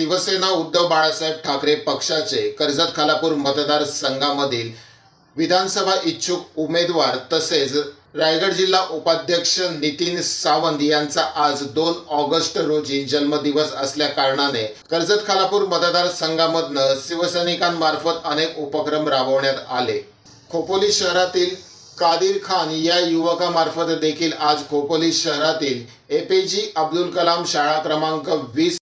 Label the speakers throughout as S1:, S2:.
S1: शिवसेना उद्धव बाळासाहेब ठाकरे पक्षाचे कर्जत खालापूर मतदारसंघामधील विधानसभा इच्छुक उमेदवार तसेच रायगड जिल्हा उपाध्यक्ष नितीन सावंत यांचा आज दोन ऑगस्ट रोजी जन्मदिवस असल्या कारणाने कर्जत खालापूर मतदारसंघामधनं शिवसैनिकांमार्फत अनेक उपक्रम राबवण्यात आले. खोपोली शहरातील कादिर खान या युवकामार्फत देखील आज खोपोली शहरातील A P J Abdul Kalam शाळा क्रमांक वीस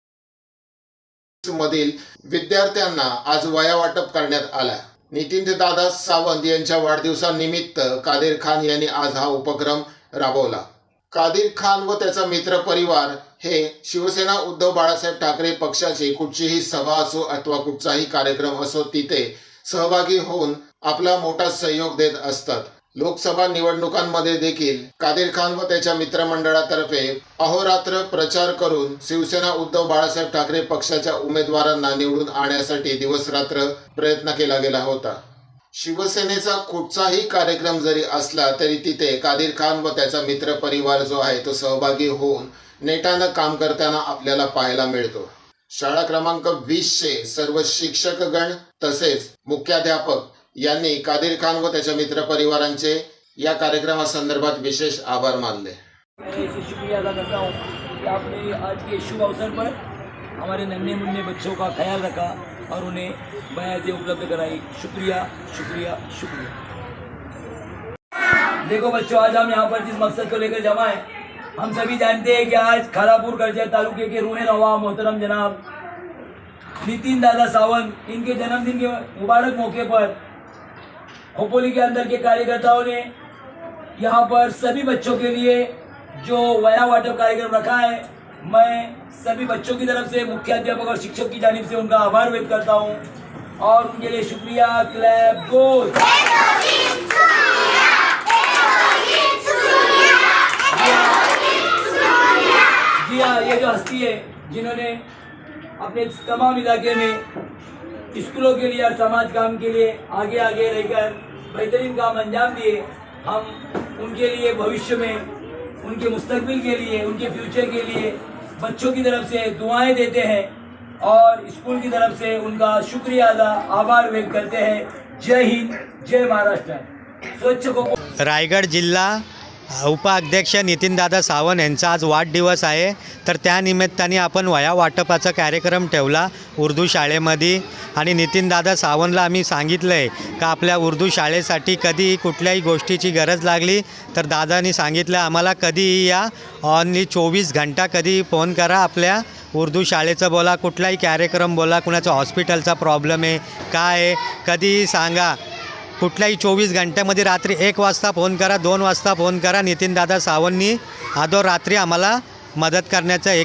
S1: मधील विद्यार्थ्यांना आज वया वाटप करण्यात आला नितीन दादा सावंत यांच्या वाढदिवसानिमित्त कादीर खान यांनी आज हा उपक्रम राबवला. कादिर खान व त्याचा मित्र परिवार हे शिवसेना उद्धव बाळासाहेब ठाकरे पक्षाची कुठचीही सभा असो अथवा कुठचाही कार्यक्रम असो तिथे सहभागी होऊन आपला मोठा सहयोग देत असतात. लोकसभा निवडणुकांमध्ये देखील कादिर खान व त्याच्या मित्रमंडळातर्फे अहोरात्र प्रचार करून शिवसेना उद्धव बाळासाहेब ठाकरे पक्षाच्या उमेदवारांना निवडून आणण्यासाठी दिवसरात्र प्रयत्न केला गेला होता. शिवसेनेचा कुठचाही कार्यक्रम जरी असला तरी तिथे कादिर खान व त्याचा मित्र परिवार जो आहे तो सहभागी होऊन नेटानं काम करताना आपल्याला पाहायला मिळतो. शाळा क्रमांक वीसचे सर्व शिक्षकगण तसेच मुख्याध्यापक यांनी कादिर खान व त्याच्या मित्रपरिवारांचे या कार्यक्रमासंदर्भात विशेष आभार मानले.
S2: शुक्रिया अदा करता हूँ कि आपने आज के शुभ अवसर पर हमारे नन्हे मुन्ने बच्चों का ख्याल रखा और उन्हें बयाजें उपलब्ध कराई। शुक्रिया शुक्रिया शुक्रिया। देखो बच्चों आज हम यहाँ पर जिस मकसद को लेकर जमा है हम सभी जानते हैं कि आज खालापुर करजत तालुके के रूहे नवा मोहतरम जनाब नितिन दादा सावंत इनके जन्मदिन के मुबारक मौके पर खोपोली के अंदर के कार्यकर्ताओं ने यहाँ पर सभी बच्चों के लिए जो वया वाटप कार्यक्रम रखा है, मैं सभी बच्चों की तरफ़ से, मुख्याध्यापक और शिक्षक की जानिब से उनका आभार व्यक्त करता हूँ और उनके लिए शुक्रिया। क्लैप गोल जी हाँ ये जो हस्ती है, जिन्होंने अपने तमाम इलाके में स्कूलों के लिए और समाज काम के लिए आगे आगे रहकर बेहतरीन काम अंजाम दिए। हम उनके लिए भविष्य में उनके मुस्तकबिल के लिए उनके फ्यूचर के लिए बच्चों की तरफ से दुआएं देते हैं और स्कूल की तरफ से उनका शुक्रिया अदा आभार व्यक्त करते हैं। जय हिंद जय महाराष्ट्र। स्वच्छ को
S3: रायगड जिल्हा उपाध्यक्ष नितीनदादा सावंत यांचा आज वाढदिवस आहे. तर त्यानिमित्ताने आपण वया वाटपाचा कार्यक्रम ठेवला उर्दू शाळेमध्ये. आणि नितीनदादा सावंतला आम्ही सांगितलं आहे का आपल्या उर्दू शाळेसाठी कधीही कुठल्याही गोष्टीची गरज लागली तर दादानी सांगितलं आम्हाला कधीही या ऑनली चोवीस घंटा कधी फोन करा. आपल्या उर्दू शाळेचं बोला कुठलाही कार्यक्रम बोला कुणाचा हॉस्पिटलचा प्रॉब्लेम आहे काय आहे कधीही सांगा. कुठल्याही चोवीस घंट्यामध्ये रात्री एक वाजता फोन करा दोन वाजता फोन करा. नितीनदादा सावंतनी आदो रात्री आम्हाला मदत करण्याचं हे